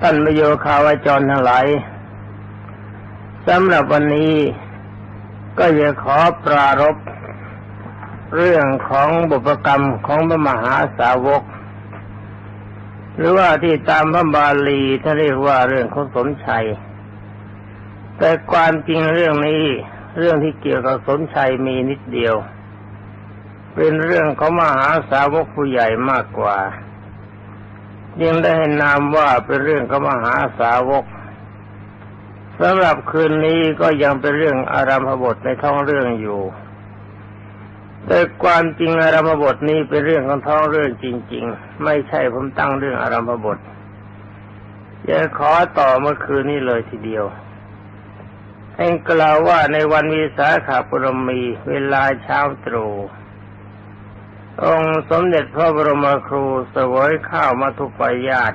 ท่านประโยคาวาจรทั้งหลายสำหรับวันนี้ก็จะขอปรารบเรื่องของบุพกรรมของพระมหาสาวก หรือว่าที่ตามพระบาลีท่านเรียกว่าเรื่องของสมชัย แต่ความจริงเรื่องนี้เรื่องที่เกี่ยวกับสมชัยมีนิดเดียว เป็นเรื่องของมหาสาวกผู้ใหญ่มากกว่า ยังได้ให้นามว่าเป็นเรื่องของมหาสาวกสำหรับคืนนี้ก็ยังเป็นเรื่องอารามพบทในท้องเรื่องอยู่แต่ความจริงอารามพบทนี้เป็นเรื่องของท้องเรื่องจริง ๆ ไม่ใช่ผมตั้งเรื่องอารามพบทจะขอต่อเมื่อคืนนี้เลยทีเดียวให้กล่าวว่าในวันวิสาขาปุรมีเวลาเช้าตรู่ องค์สมเด็จพระบรมครูเสวยข้าวมาทุกปายาต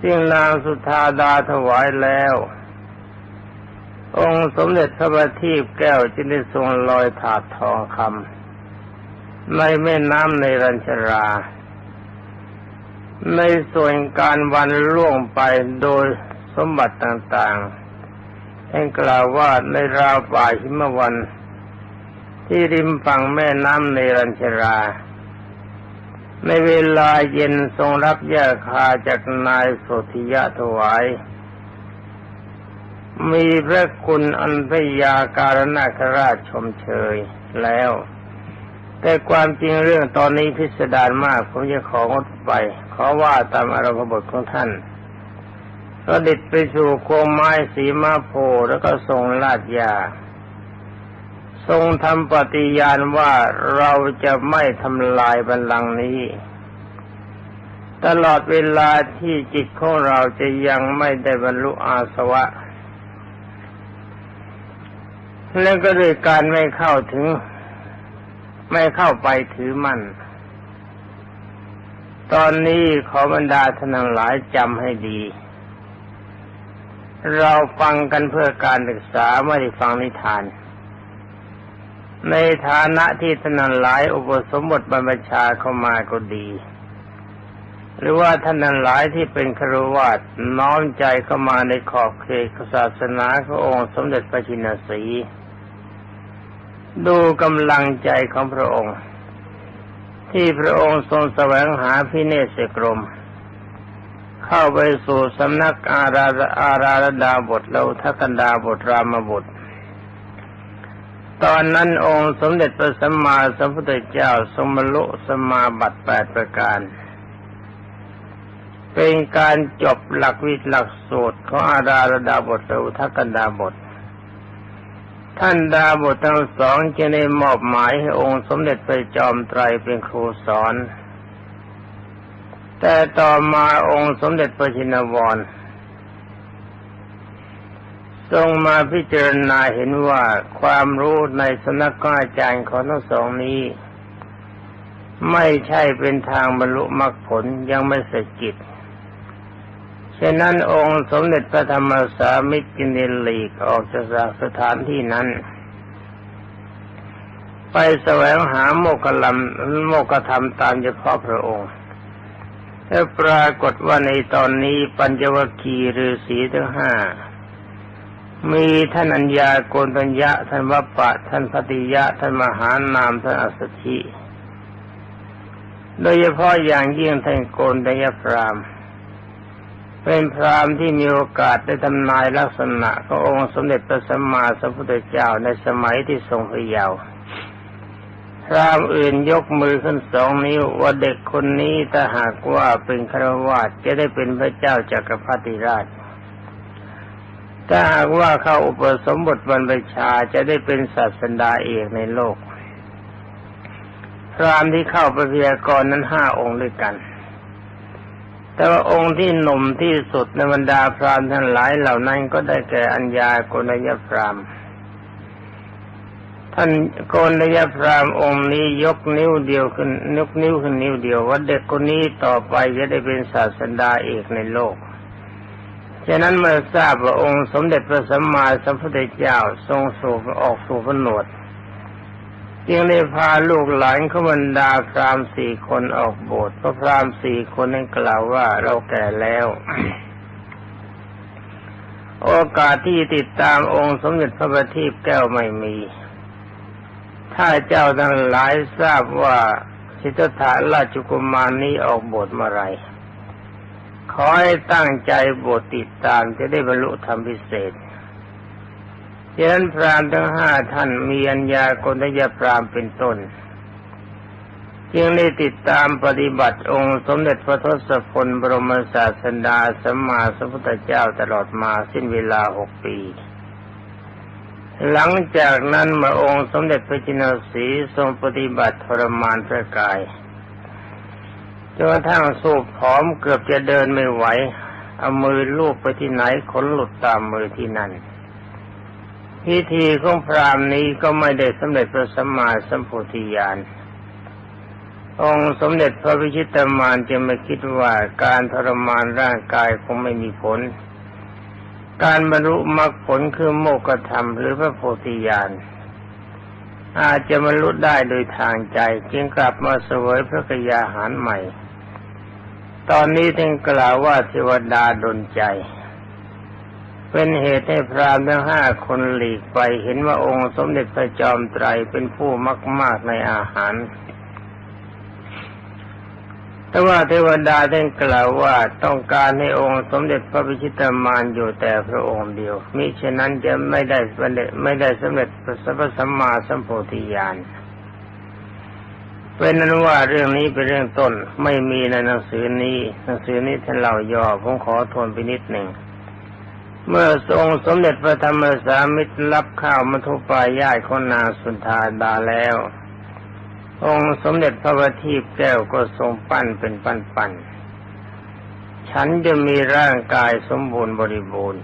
ซึ่งนางสุธาดาถวายแล้ว องค์สมเด็จพระบัณฑิตแก้วจึงได้ทรงลอยถาดทองคำในแม่น้ำในรัญชรา ในส่วนการวันล่วงไปโดยสมบัติต่างๆให้กล่าวว่าในราวป่าหิมวัน ที่ริมฝั่งแม่น้ำในรัญชรา ในเวลาเย็นทรงรับยาคาจากนายโสธิยะถวาย มีพระคุณอันพยาการนาคราชชมเชยแล้ว แต่ความจริงเรื่องตอนนี้พิสดารมาก ผมจะของดไป ขอว่าตามอารมณ์บทของท่านก็ดิดไปสู่โคมไม้สีมาโพแล้วก็ทรงลาดยา ทรงทำปฏิญาณว่าเราจะไม่ทำลายบัลลังก์นี้ ตลอดเวลาที่จิตของเราจะยังไม่ได้บรรลุอาสวะ แล้วก็ด้วยการไม่เข้าถึง ไม่เข้าไปถือมั่น ตอนนี้ขอบรรดาท่านหลายจำให้ดี เราฟังกันเพื่อการศึกษาไม่ได้ฟังนิทาน ในฐานะที่ท่านหลายอุปสมบทบรรพชาเข้ามาก็ดี หรือว่าท่านหลายที่เป็นครวาสน้อมใจเข้ามาในขอบเขตศาสนาขององค์สมเด็จพระชินสีดูกำลังใจของพระองค์ ที่พระองค์ทรงแสวงหาพิเนศกรม เข้าไปสู่สำนักอาราอาราดาบทแล้วทักันดาบทรามบท ตอนนั้นองค์สมเด็จพระสัมมาสัมพุทธเจ้าทรงบรรลุสมาบัติแปดประการ เป็นการจบหลักวิหลักสูตรของอาดาระดาบทหรือทักกันดาบท ท่านดาบททั้งสองจะได้มอบหมายให้องค์สมเด็จพระจอมไตรเป็นครูสอน แต่ต่อมาองค์สมเด็จพระชินวร ทรงมาพิจารณาเห็นว่าความรู้ในสนักอาจารย์ของทั้งสองนี้ ไม่ใช่เป็นทางบรรลุมรรคผลยังไม่เสร็จกิจฉะนั้นองค์สมเด็จพระธรรมสามิตรกินเลีกออกจากสถานที่นั้น ไปแสวงหาโมกขลัมโมกขธรรมตามเฉพาะพระองค์และปรากฏว่าในตอนนี้ปัญจวัคคีย์ฤาษีทั้งห้า มีท่านอัญญาโกนตัญญะท่านวัปปะ ท่านปฏิยะ ท่านมหานาม ท่านอัสชิโดยเฉพาะอย่างยิ่งท่านโกนตัญญพรามเป็นพรามที่มีโอกาสได้ทำนายลักษณะขององค์สมเด็จพระสัมมาสัมพุทธเจ้าในสมัยที่ทรงพระเยาว์พรามอื่นยกมือขึ้นสองนิ้วว่าเด็กคนนี้ถ้าหากว่าเป็นครวาสจะได้เป็นพระเจ้าจากักรพรรดิราช ถ้าหากว่าเข้าอุปสมบทบรรพชาจะได้เป็นศาสดาเอกในโลก พรามที่เข้าไปพยากรนั้นห้าองค์ด้วยกัน แต่ว่าองค์ที่หนุ่มที่สุดในบรรดาพรามทั้งหลายเหล่านั้นก็ได้แก่อัญญาโกนยพรามท่านโกนยพรามองค์นี้ยกนิ้วเดียวขึ้นยกนิ้วขึ้นนิ้วเดียวว่าเด็กคนนี้ต่อไปจะได้เป็นศาสดาเอกในโลก ฉะนั้นเมื่อทราบว่าองค์สมเด็จพระสัมมาสัมพุทธเจ้าทรงสูบออกสู่พนวดจึงได้พาลูกหลานขบรรดาพรามสี่คนออกโบสถ์เพราะพรามสี่คนนั้นกล่าวว่าเราแก่แล้ว โอกาสที่ติดตามองค์สมเด็จพระบัณฑิตแก้วไม่มี ถ้าเจ้าทั้งหลายทราบว่าสิทธัตถะราชกุมารนี้ออกบทเมื่อไร ขอให้ตั้งใจบทติดตามจะได้บรรลุธรรมพิเศษฉะนั้นพรามทั้งห้าท่านมีอัญญากนยพรามเป็นต้น จึงได้ติดตามปฏิบัติองค์สมเด็จพระทศพลบรมศาสดาสัมมาสัมพุทธเจ้าตลอดมาสิ้นเวลาหกปี หลังจากนั้นมาองค์สมเด็จพระจินสีทรงปฏิบัติทรมานพระกาย จนกระทั่งสูบผอมเกือบจะเดินไม่ไหว เอามือลูบไปที่ไหนขนหลุดตามมือที่นั่น พิธีของพรามนี้ก็ไม่ได้สำเร็จพระสัมมาสัมโพธิญาณองค์สมเด็จพระวิชิตามานจะไม่คิดว่าการทรมานร่างกายคงไม่มีผล การบรรลุมรรคผลคือโมกขธรรมหรือพระโพธิญาณอาจจะบรรลุได้โดยทางใจ จึงกลับมาเสวยพระกยาหารใหม่ ตอนนี้ถึงกล่าวว่าเทวดาดลใจ เป็นเหตุให้พรามทั้งห้าคนหลีกไปเห็นว่าองค์สมเด็จพระจอมไตรเป็นผู้มากมากในอาหารแต่ว่าเทวดาได้กล่าวว่าต้องการให้องค์สมเด็จพระพิชิตามานอยู่แต่พระองค์เดียวมิฉะนั้นจะไม่ได้ไม่ได้สำเร็จพระสัมมาสัมโพธิญาณ เป็นนั้นว่าเรื่องนี้เป็นเรื่องต้นไม่มีในหนังสือนี้ หนังสือนี้ท่านเล่าย่อผมขอทวนไปนิดหนึ่ง เมื่อทรงสมเด็จพระธรรมสามิตรรับข้าวมัทุปายาตของนางสุนทาดาแล้ว องค์สมเด็จพระบัณฑิตแก้วก็ทรงปั้นเป็นปั้นปั้นฉันจะมีร่างกายสมบูรณ์บริบูรณ์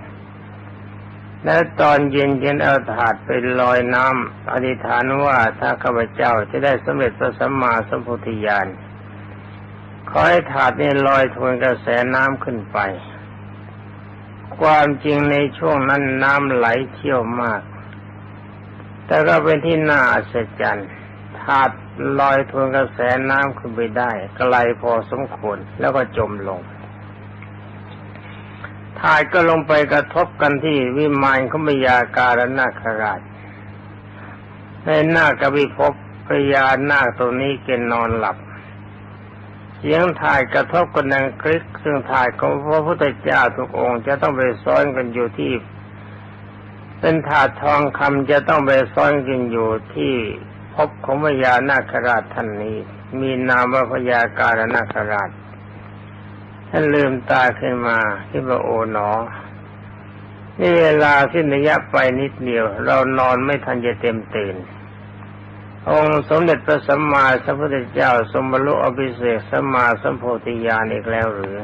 และตอนเย็นเย็นเอาถาดไปลอยน้ำอธิษฐานว่าถ้าข้าพเจ้าจะได้สำเร็จพระสัมมาสัมพุทธญาณขอให้ถาดนี้ลอยทวนกระแสน้ำขึ้นไป ความจริงในช่วงนั้นน้ำไหลเชี่ยวมาก แต่ก็เป็นที่น่าอัศจรรย์ถาดลอยทวนกระแสน้ำขึ้นไปได้ไกลพอสมควรแล้วก็จมลง ถาดก็ลงไปกระทบกันที่วิมานขมยาการนาคราชในหน้ากวิภพพญานาคตัวนี้เกนนอนหลับเสียงถ่ายกระทบกันดังคลิกซึ่งถ่ายของพระพุทธเจ้าทุกองค์จะต้องไปซ้อนกันอยู่ที่ เป็นถาดทองคำจะต้องไปซ้อนกันอยู่ที่พบของพญานาคราชท่านนี้ มีนามว่าพญาการนาคราช ท่านลืมตาขึ้นมาที่ว่าโอ๋หนอ นี่เวลาสิ้นระยะไปนิดเดียว เรานอนไม่ทันจะเต็มตื่น องค์สมเด็จพระสัมมาสัมพุทธเจ้าสมบรรลุอภิเศษสัมมาสัมโพธิญาณอีกแล้วหรือ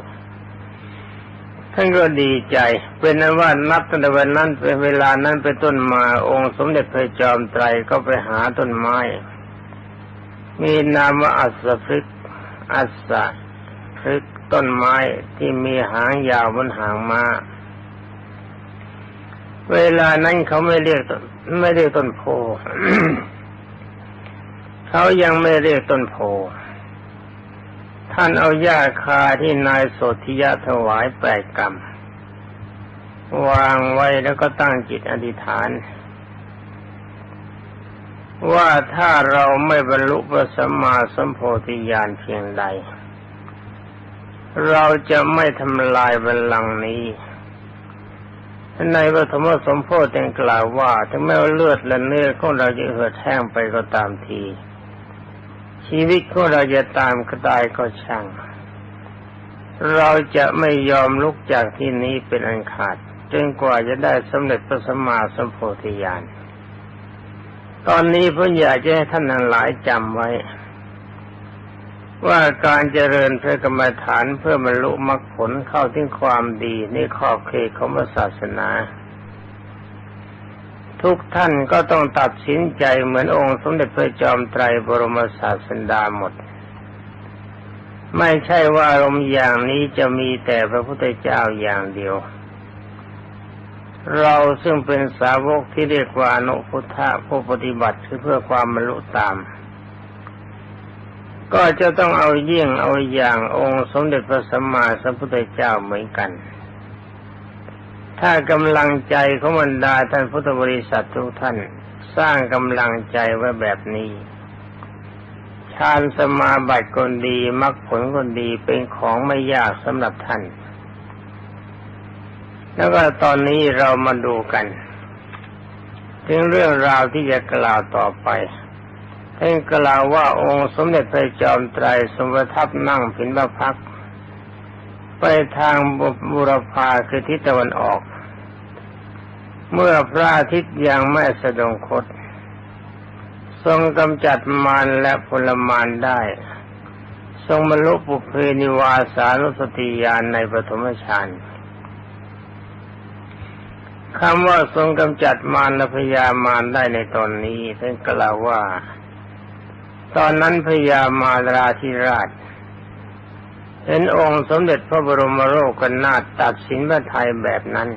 ท่านก็ดีใจเป็นนั้นว่านับตั้งแต่วันนั้นเป็นเวลานั้นเป็นต้นมาองค์สมเด็จพระจอมไตรก็ไปหาต้นไม้ มีนามว่าอัศพฤกอัศ พฤกต้นไม้ที่มีหางยาวบนหางมา้า เวลานั้นเขาไม่เรียกไม่เรียกต้นโพเขายังไม่เรียกต้นโพท่านเอาหญ้าคาที่นายโสธิยะถวายแปดกรรมวางไว้แล้วก็ตั้งจิตอธิษฐาน ว่าถ้าเราไม่บรรลุพระสัมมาสัมโพธิญาณเพียงใด เราจะไม่ทำลายบัลลังก์นี้ ในพระธรรมสมโพธิกล่าวว่าถึงแม้ว่าเลือดและเนื้อของเราจะเหือดแห้งไปก็ตามที ชีวิตของเราจะตามก็ตายก็ช่าง เราจะไม่ยอมลุกจากที่นี้เป็นอันขาดจนกว่าจะได้สำเร็จพระสัมมาสัมโพธิญาณตอนนี้ผมอยากจะให้ท่านทั้งหลายจำไว้ ว่าการเจริญพระกรรมฐานเพื่อบรรลุมรรคผลเข้าถึงความดีในขอบเขตของศาสนา ทุกท่านก็ต้องตัดสินใจเหมือนองค์สมเด็จพระจอมไตรบรมศาสดาหมด ไม่ใช่ว่าอารมณ์อย่างนี้จะมีแต่พระพุทธเจ้าอย่างเดียว เราซึ่งเป็นสาวกที่เรียกว่าอนุพุทธะผู้ปฏิบัติคือเพื่อความบรรลุตาม ก็จะต้องเอาเยี่ยงเอาอย่างองค์สมเด็จพระสัมมาสัมพุทธเจ้าเหมือนกัน ถ้ากำลังใจของบรรดาท่านพุทธบริษัททุกท่านสร้างกำลังใจไว้แบบนี้ฌานสมาบัติคนดีมรรคผลคนดีเป็นของไม่ยากสำหรับท่าน แล้วก็ตอนนี้เรามาดูกัน ถึงเรื่องราวที่จะกล่าวต่อไป ท่านกล่าวว่าองค์สมเด็จพระจอมไตรสมประทับนั่งผินพระพัก ไปทางบุรพาคือทิศตะวันออก เมื่อพระอาทิตย์ยังไม่สะดงคต ทรงกำจัดมารและพลมารได้ ทรงบรรลุปุเพนิวาสานุสติญาณในปฐมฌานคำว่าทรงกำจัดมารและพยามารได้ในตอนนี้ท่านกล่าวว่า ตอนนั้นพยามาราธิราช เห็นองค์สมเด็จพระบรมโลกนาถตัดสินพระไทยแบบนั้น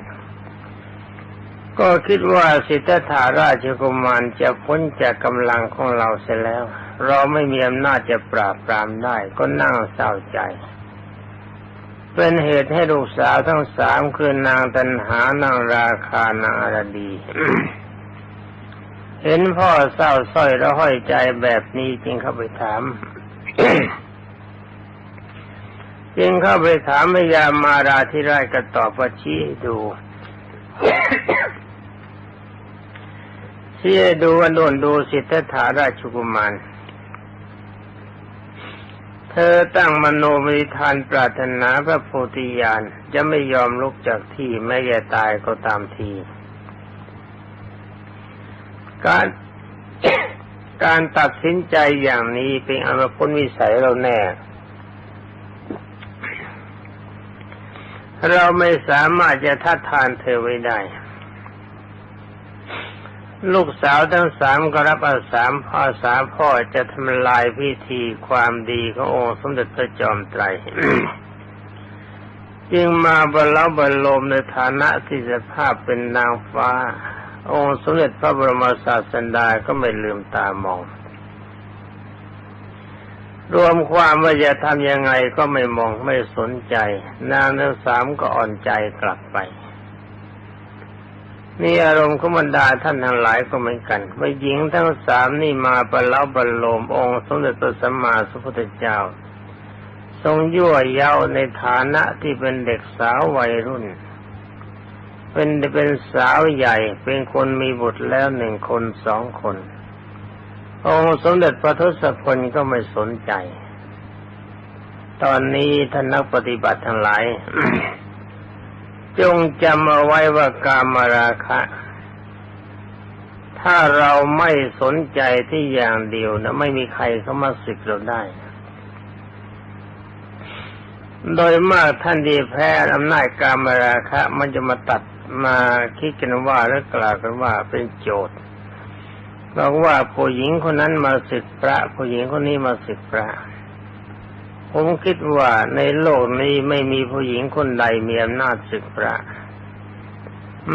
ก็คิดว่าสิทธัตถาราชกุมารจะพ้นจากกำลังของเราเสียแล้ว เราไม่มีอำนาจจะปราบปรามได้ก็นั่งเศร้าใจ เป็นเหตุให้ลูกสาวทั้งสามคือนางตันหานางราคานางอารดี เห็นพ่อเศร้าส้อยแล้วห้อยใจแบบนี้จึงเข้าไปถาม จึงเข้าไปถามพยามาราธิราชก็ตอบว่าชี้ดูที่ดูอันโดนดูสิทธัตถาราชกุมารเธอตั้งมโนมิธานปรารถนาพระโพธิญาณจะไม่ยอมลุกจากที่แม้จะตายก็ตามที การการตัดสินใจอย่างนี้เป็นอนุพ้นวิสัยเราแน่ เราไม่สามารถจะทัดทานเธอไว้ได้ ลูกสาวทั้งสามก็รับอาสามพ่อสามพ่อจะทำลายพิธีความดีขององค์สมเด็จพระจอมไตรจึงมาบรรลบรรลมในฐานะที่สภาพเป็นนางฟ้า องค์สมเด็จพระบรมศาสดาก็ไม่ลืมตามอง รวมความว่าจะทำยังไงก็ไม่มองไม่สนใจ นางทั้งสามก็อ่อนใจกลับไปนี่อารมณ์ของบรรดาท่านทั้งหลายก็เหมือนกันว่าหญิงทั้งสามนี่มาประเล้าบรรลมองค์ สมเด็จพระสัมมาสัมพุทธเจ้า ทรงยั่วเย้าในฐานะที่เป็นเด็กสาววัยรุ่น เป็นเป็นสาวใหญ่เป็นคนมีบุตรแล้วหนึ่งคนสองคน องค์สมเด็จพระทศพลก็ไม่สนใจ ตอนนี้ท่านนักปฏิบัติทั้งหลาย จงจำเอาไว้ว่ากามราคะ ถ้าเราไม่สนใจที่อย่างเดียวนะไม่มีใครเข้ามาสึกเราได้โดยมากท่านดีแพ้อำนาจกามราคะ มันจะมาตัด มาคิดกันว่าและกล่าวกันว่าเป็นโจทย์บอกว่าผู้หญิงคนนั้นมาศึกพระ ผู้หญิงคนนี้มาศึกพระ ผมคิดว่าในโลกนี้ไม่มีผู้หญิงคนใดมีอำนาจศึกพระ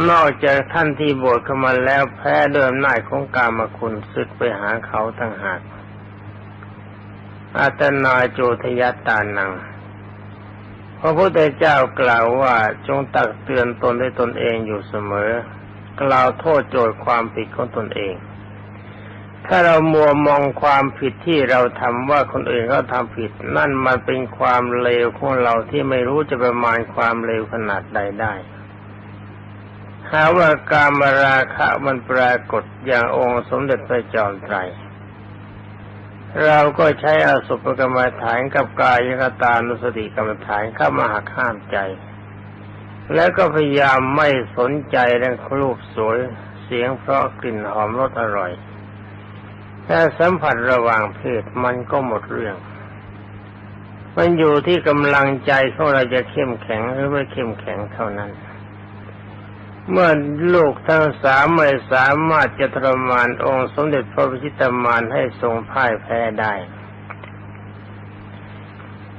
นอกจากท่านที่บวชเข้ามาแล้วแพ้เดิมหน่ายของกามคุณศึกไปหาเขาต่างหากอาตนาโจทยตานัง พระพุทธเจ้ากล่าวว่าจงตักเตือนตนด้วยตนเองอยู่เสมอ กล่าวโทษโจทย์ความผิดของตนเอง ถ้าเรามัวมองความผิดที่เราทำว่าคนอื่นเขาทำผิด นั่นมันเป็นความเลวของเราที่ไม่รู้จะประมาณความเลวขนาดใดได้หาว่าการมราคะมันปรากฏอย่างองค์สมเด็จพระจอมไตร เราก็ใช้อาสุภกรรมฐานกับกายกตานุสติกรรมฐานเข้ามาหักห้ามใจ แล้วก็พยายามไม่สนใจเรื่องรูปสวย เสียงเพราะกลิ่นหอมรสอร่อยถ้าสัมผัสระหว่างเพศมันก็หมดเรื่อง มันอยู่ที่กำลังใจของเราจะเข้มแข็งหรือไม่เข้มแข็งเท่านั้น เมื่อลูกทั้งสามไม่สามารถจะทรมานองค์สมเด็จพระพิชิตมานให้ทรงพ่ายแพ้ได้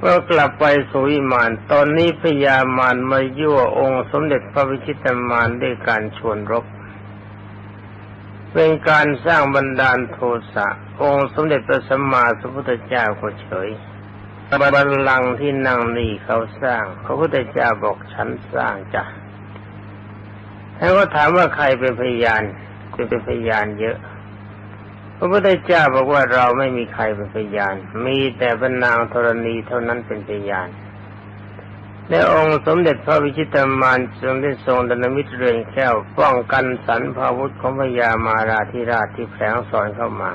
ก็กลับไปสู่วิมาน ตอนนี้พญามารมายั่วองค์สมเด็จพระวิชิตมารด้วยการชวนรบ เป็นการสร้างบันดาลโทสะ องค์สมเด็จพระสัมมาสัมพุทธเจ้าก็เฉยบัลลังก์ที่นั่งนี่เขาสร้าง พระพุทธเจ้าบอกฉันสร้างจ้ะ แล้วก็ถามว่าใครเป็นพยานจะเป็นพยานเยอะ พระพุทธเจ้าบอกว่าเราไม่มีใครเป็นพยาน มีแต่บรรนางธรณีเท่านั้นเป็นพยานและองค์สมเด็จพระวิชิตามานทรงได้ทรงดนมิตรเรือนแก้วป้องกันสรรพาวุธของพญามาราธิราชที่แฝงสอนเข้ามา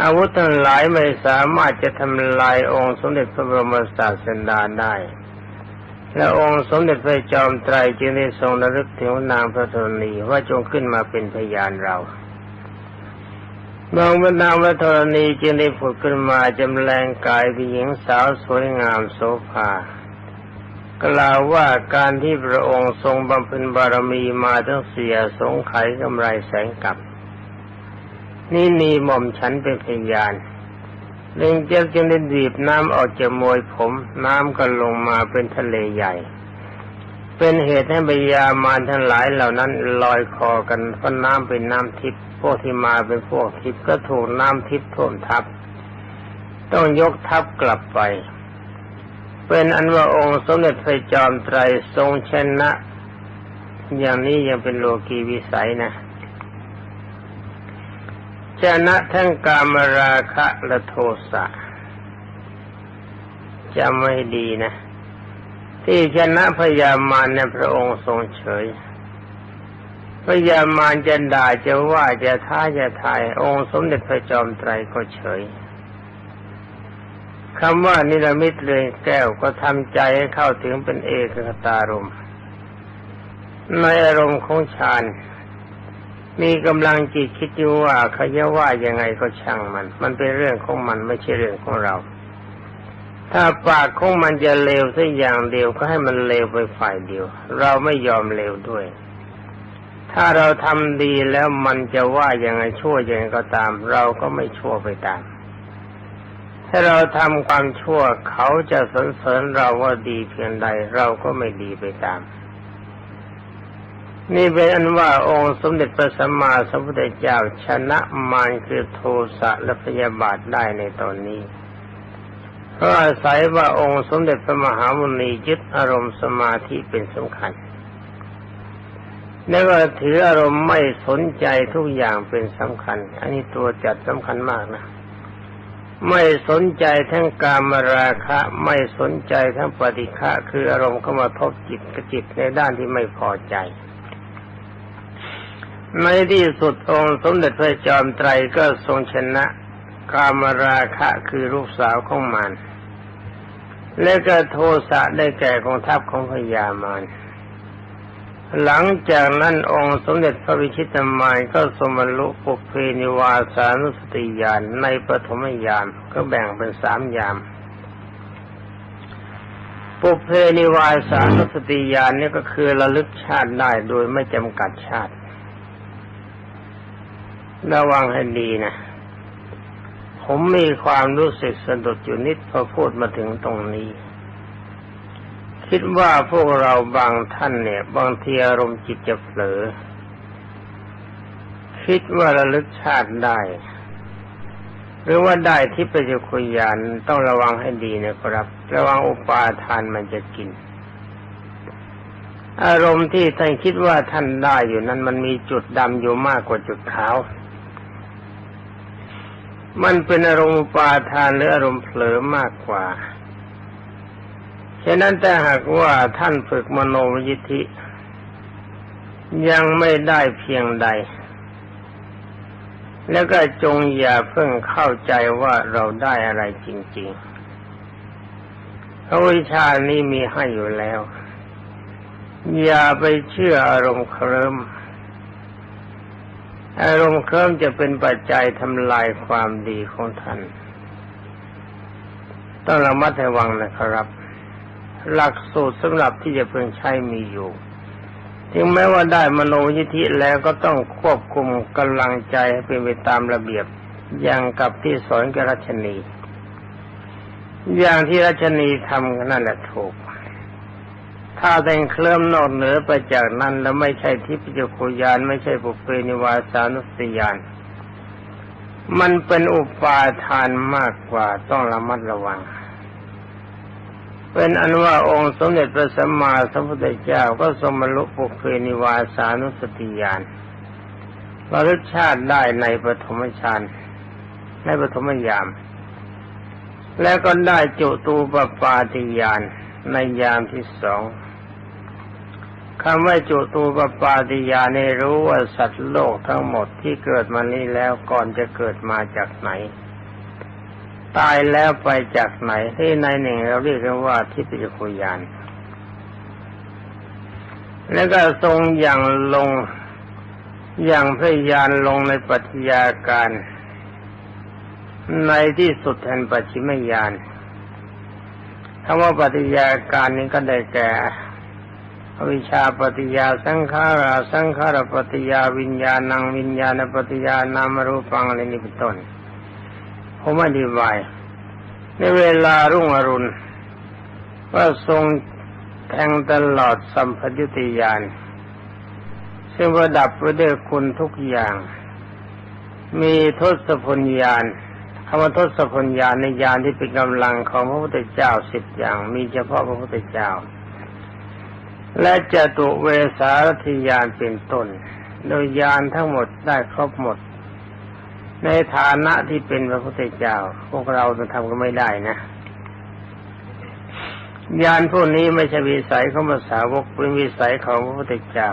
อาวุธทั้งหลายไม่สามารถจะทำลายองค์สมเด็จพระบรมศาสดาได้ และองค์สมเด็จพระจอมไตรจึงได้ทรงระลึกถึงนางพระธรณีว่าจงขึ้นมาเป็นพยานเรานางบรรดาวัธรณีจึงได้ผุดขึ้นมาจำแรงกายเป็นหญิงสาวสวยงามโสภากล่าวว่าการที่พระองค์ทรงบำเพ็ญบารมีมาทั้งเสียสงไขกำไรแสงกับ นี่มีหม่อมฉันเป็นพยาน เล่งเจ้าจึงได้ดีบน้ำออกจากมวยผม น้ำก็ลงมาเป็นทะเลใหญ่ เป็นเหตุให้บยามารทั้งหลายเหล่านั้นลอยคอกันเพราะน้ำเป็นน้ำทิพย์พวกที่มาเป็นพวกทิพย์ก็ถูกน้ำทิพย์ท่วมทับ ต้องยกทัพกลับไป เป็นอันว่าองค์สมเด็จพระจอมไตรทรงชนะ อย่างนี้ยังเป็นโลกีวิสัยนะ ชนะทั้งกามราคะและโทสะจำไม่ดีนะ ที่ชนะพยามารในพระองค์ทรงเฉยพยามารจะด่าจะว่าจะท้าจะทายองค์สมเด็จพระจอมไตรก็เฉยคำว่านิรมิตเลยแก้วก็ทำใจให้เข้าถึงเป็นเอกคตารมในอารมณ์ของฌาน มีกำลังจิตคิดอยู่ว่าเขาจะว่ายังไงก็ช่างมัน มันเป็นเรื่องของมันไม่ใช่เรื่องของเรา ถ้าปากของมันจะเลวสักอย่างเดียวก็ให้มันเลวไปฝ่ายเดียว เราไม่ยอมเลวด้วย ถ้าเราทำดีแล้วมันจะว่ายังไงชั่วยังไงก็ตาม เราก็ไม่ชั่วไปตาม ถ้าเราทำความชั่วเขาจะสรรเสริญเราว่าดีเพียงใด เราก็ไม่ดีไปตาม นี่เป็นอันว่าองค์สมเด็จพระสัมมาสัมพุทธเจ้าชนะมารคือโทสะและพยาบาทได้ในตอนนี้เพราะอาศัยว่าองค์สมเด็จพระมหามุนียึดอารมณ์สมาธิเป็นสำคัญ แล้วก็ถืออารมณ์ไม่สนใจทุกอย่างเป็นสำคัญ อันนี้ตัวจัดสำคัญมากนะไม่สนใจทั้งกามราคะ ไม่สนใจทั้งปฏิฆะคืออารมณ์เข้ามาทบจิตกระจิตในด้านที่ไม่พอใจ ในที่สุดองค์สมเด็จพระจอมไตรก็ทรงชนะกามราคะคือลูกสาวของมัน และก็โทสะได้แก่กองทัพของพญามารหลังจากนั้นองค์สมเด็จพระวิชิตามายก็สมบรรลุปุเพนิวาสานุสติญาณในปฐมญาณก็แบ่งเป็นสามยามปุเพนิวาสานุสติญาณนี่ก็คือระลึกชาติได้โดยไม่จำกัดชาติ ระวังให้ดีนะ ผมมีความรู้สึกสะดุดอยู่นิดพอพูดมาถึงตรงนี้ คิดว่าพวกเราบางท่านเนี่ย บางทีอารมณ์จิตจะเผลอ คิดว่าระลึกชาติได้ หรือว่าได้ที่ปัจจุคุยานต้องระวังให้ดีนะครับ ระวังอุปาทานมันจะกินอารมณ์ที่ท่านคิดว่าท่านได้อยู่นั้นมันมีจุดดำอยู่มากกว่าจุดขาว มันเป็นอารมณ์ปาทานหรืออารมณ์เผลอมากกว่า ฉะนั้นแต่หากว่าท่านฝึกมโนยิธิ ยังไม่ได้เพียงใด แล้วก็จงอย่าเพิ่งเข้าใจว่าเราได้อะไรจริงๆพระวิชานี้มีให้อยู่แล้ว อย่าไปเชื่ออารมณ์เคลิม อารมณ์เคลิมจะเป็นปัจจัยทำลายความดีของท่าน ต้องระมัดระวังนะครับ หลักสูตรสำหรับที่จะเพิ่งใช้มีอยู่ถึงแม้ว่าได้มโนยิธิแล้วก็ต้องควบคุมกำลังใจให้เป็นไปตามระเบียบ อย่างกับที่สอนกรัชนี อย่างที่รัชนีทำนั่นแหละถูก ถ้าแต่งเคลื่อนนอกเหนือไปจากนั้น แล้วไม่ใช่ทิพยคุยานไม่ใช่ปุเพนิวาสานุสติยาน มันเป็นอุปาทานมากกว่าต้องระมัดระวัง เป็นอันว่าองค์สมเด็จพระสัมมาสัมพุทธเจ้าก็ทรงบรรลุปุเพนิวาสานุสติญาณระลึกชาติได้ในปฐมฌานในปฐมยาม แล้วก็ได้จุตูปปาติญาณในยามที่สอง คำว่าจุตูปปาติญาณในรู้ว่าสัตว์โลกทั้งหมดที่เกิดมานี้แล้วก่อนจะเกิดมาจากไหน ตายแล้วไปจากไหนที่ในหนึ่งเราเรียกกันว่าทิพยคุยาน แล้วก็ทรงอย่างลงอย่างพยานลงในปัจจัยาการ ในที่สุดแห่งปัจฉิมยานคำว่าปฏิยาการนี้ก็ได้แก่ อวิชาปฏิยาสังขาราสังขารปฏิยาวิญญาณังวิญญาณปฏิยานามรูปังอะไรนี้เป็นต้นผมอธิบายในเวลารุ่งอรุณว่าทรงแทงตลอดสัมพยุติยานซึ่งประดับไว้ด้วยคุณทุกอย่าง มีทศพลยานคำว่าทศพลยานในยานที่เป็นกำลังของพระพุทธเจ้าสิบอย่าง มีเฉพาะพระพุทธเจ้า และจตุเวสารธิยานเป็นต้น โดยยานทั้งหมดได้ครบหมด ในฐานะที่เป็นพระพุทธเจ้า พวกเราจะทำก็ไม่ได้นะยานพวกนี้ไม่ใช่วิสัยของภาษาวกเป็นวิสัยของพระพุทธเจ้า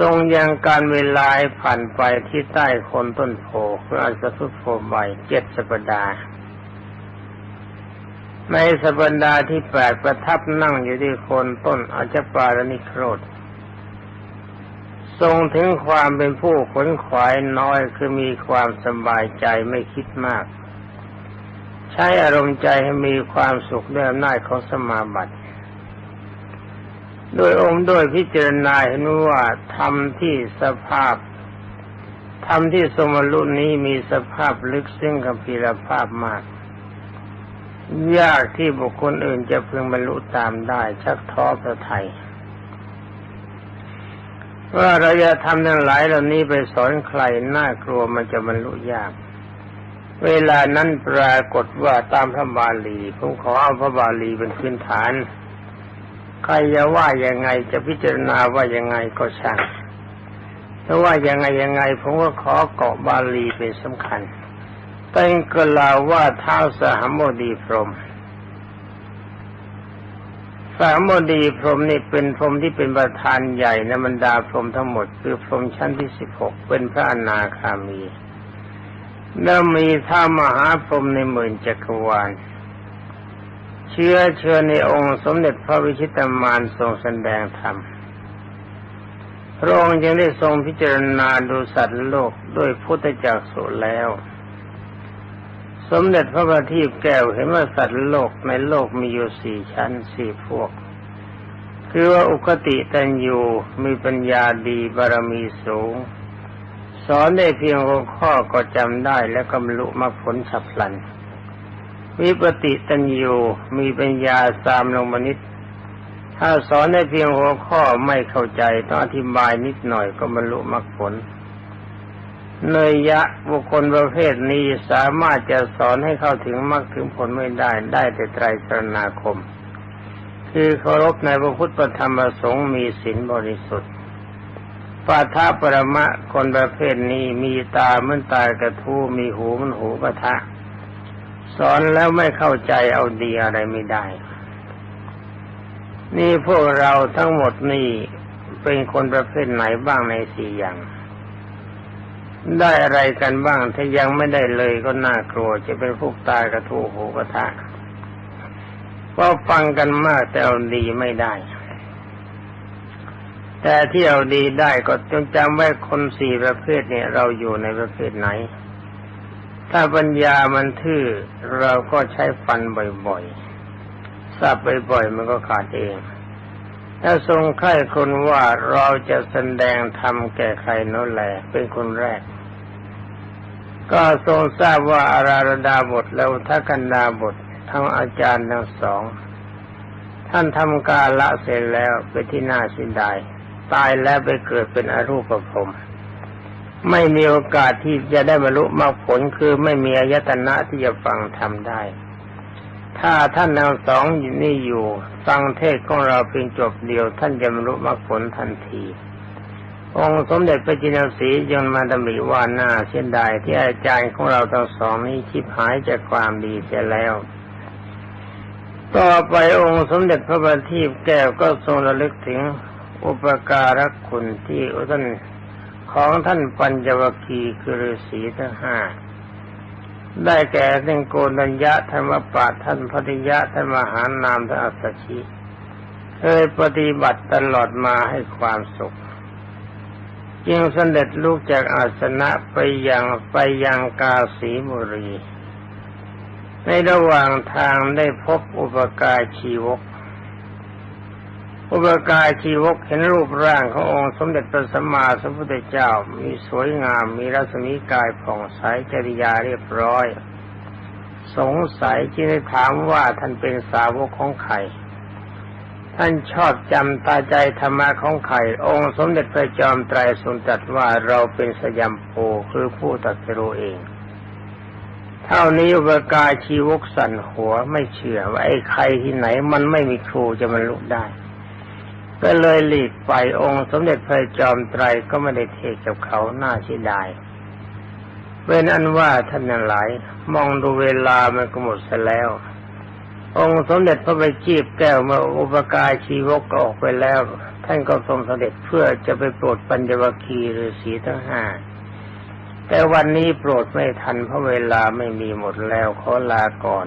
ทรงยังการเวลาผ่านไปที่ใต้คนต้นโพคืออัศทุโพใบเจ็ดสัปดาห์ ในสัปดาห์ที่แปดประทับนั่งอยู่ที่โคนต้นอาจปารนิโครธทรงถึงความเป็นผู้ขนขวายน้อยคือมีความสบายใจไม่คิดมาก ใช้อารมณ์ใจให้มีความสุขด้วยอำนาจของสมาบัติโดยองค์โดยพิจารณาเห็นว่าธรรมที่สภาพธรรมที่สมรุนี้มีสภาพลึกซึ้งกับพีรภาพมาก ยากที่บุคคลอื่นจะพึงบรรลุตามได้ ชักท้อพระไทยว่าเราจะทำทั้งหลายเหล่านี้ไปสอนใครน่ากลัวมันจะบรรลุยาก เวลานั้นปรากฏว่าตามพระบาลีผมขอเอาพระบาลีเป็นพื้นฐาน ใครจะว่ายังไงจะพิจารณาว่ายังไงก็ช่างถ้าว่ายังไงยังไงผมก็ขอเกาะบาลีเป็นสำคัญ ตั้งกล่าวว่าเท้าสหมดีพรมสหมดีพรมนี่เป็นพรมที่เป็นประธานใหญ่ในบรรดาพรมทั้งหมด คือพรมชั้นที่สิบหกเป็นพระอนาคามีแล้วมีท่ามหาพรมในหมื่นจักรวาล เชื้อเชิญในองค์สมเด็จพระวิชิตามานทรงแสดงธรรมพระองค์ยังได้ทรงพิจารณาดูสัตว์โลกด้วยพุทธจักสุแล้ว สมเด็จพระบัณฑิตแก้วเห็นว่าสัตว์โลกในโลกมีอยู่สี่ชั้นสี่พวก คือว่าอุคติตันยูมีปัญญาดีบารมีสูง สอนได้เพียงหัวข้อก็จำได้และกำลุมาผลฉับพลัน วิปติตัญญูมีปัญญาสามลงมนิดถ้าสอนได้เพียงหัวข้อไม่เข้าใจต้องอธิบายนิดหน่อยก็บรรลุมรรคผล เนยยะบุคคลประเภทนี้สามารถจะสอนให้เข้าถึงมรรคถึงผลไม่ได้ได้แต่ไตรสรณาคม คือเคารพในพระพุทธธรรมประสงค์มีศีลบริสุทธิ์ปาทาปรมะคนประเภทนี้มีตาเหมือนตากระทู้มีหูมันหูกระทะ สอนแล้วไม่เข้าใจเอาดีอะไรไม่ได้ นี่พวกเราทั้งหมดนี่เป็นคนประเภทไหนบ้างในสี่อย่าง ได้อะไรกันบ้าง ถ้ายังไม่ได้เลยก็น่ากลัว จะเป็นพวกตายกระทู้หูกระทะเพราะฟังกันมากแต่เอาดีไม่ได้ แต่ที่เอาดีได้ก็จงจำไว้คนสี่ประเภทเนี่ย เราอยู่ในประเภทไหน ถ้าปัญญามันทื่อเราก็ใช้ฟันบ่อยๆสับบ่อยๆมันก็ขาดเอง ถ้าทรงใคร่คนว่าเราจะแสดงธรรมแก่ใครนั่นแหละเป็นคนแรก ก็ทรงทราบว่าอาราดาบทแล้วทักันดาบททางอาจารย์ทั้งสอง ท่านทำการละเสร็จแล้วไปที่น่าสินดาย ตายแล้วไปเกิดเป็นอรูปภพไม่มีโอกาสที่จะได้บรรลุมรรคผลคือไม่มีอายตนะที่จะฟังทำได้ ถ้าท่านทั้งสองนี่อยู่ฟังเทศของเราเพียงจบเดียว ท่านจะบรรลุมรรคผลทันที องค์สมเด็จพระจินสียังมาดำริว่าหน้าเช่นใดที่อาจารย์ของเราทั้งสองนี้คิดหายจากความดีเสียแล้ว ต่อไปองค์สมเด็จพระบัณฑิตแก้วก็ทรงระลึกถึงอุปการะคุณที่อุท่านของท่านปัญจวคีคือฤาษีทั้งห้า ได้แก่ท่านโกนัญญะธรรมปาท่านพริยะท่านมหานามท่านอัสชิเคยปฏิบัติตลอดมาให้ความสุข จึงสเสด็จลูกจากอาสนะไปยังไปยังกาสีบุรี ในระหว่างทางได้พบอุปการชีวก อุปการชีวกเห็นรูปร่างขององค์สมเด็จพระสัมมาสัมพุทธเจ้ามีสวยงามมีรัศมีกายผ่องใสจริยาเรียบร้อย สงสัยจึงได้ถามว่าท่านเป็นสาวกของใครท่านชอบจำตาใจธรรมะของใครองค์สมเด็จพระจอมไตรทรงตรัสว่าเราเป็นสยามโพคือผู้ตรัสรู้เอง เท่านี้อุปการชีวกสั่นหัวไม่เชื่อว่าไอ้ใครที่ไหนมันไม่มีครูจะมันลุกได้ ก็เลยหลีกไปองค์สมเด็จพระจอมไตรก็ไม่ได้เทศกับเขาหน้าเสียดายเป็นอันว่าท่านทั้งหลาย มองดูเวลามันก็หมดซะแล้ว องค์สมเด็จพระบัณฑิตแก้วเมื่ออุปการชีวกก็ออกไปแล้ว ท่านก็ทรงเสด็จเพื่อจะไปโปรดปัญจวัคคีย์ฤาษีทั้งห้าแต่วันนี้โปรดไม่ทันเพราะเวลาไม่มีหมดแล้วขอลาก่อน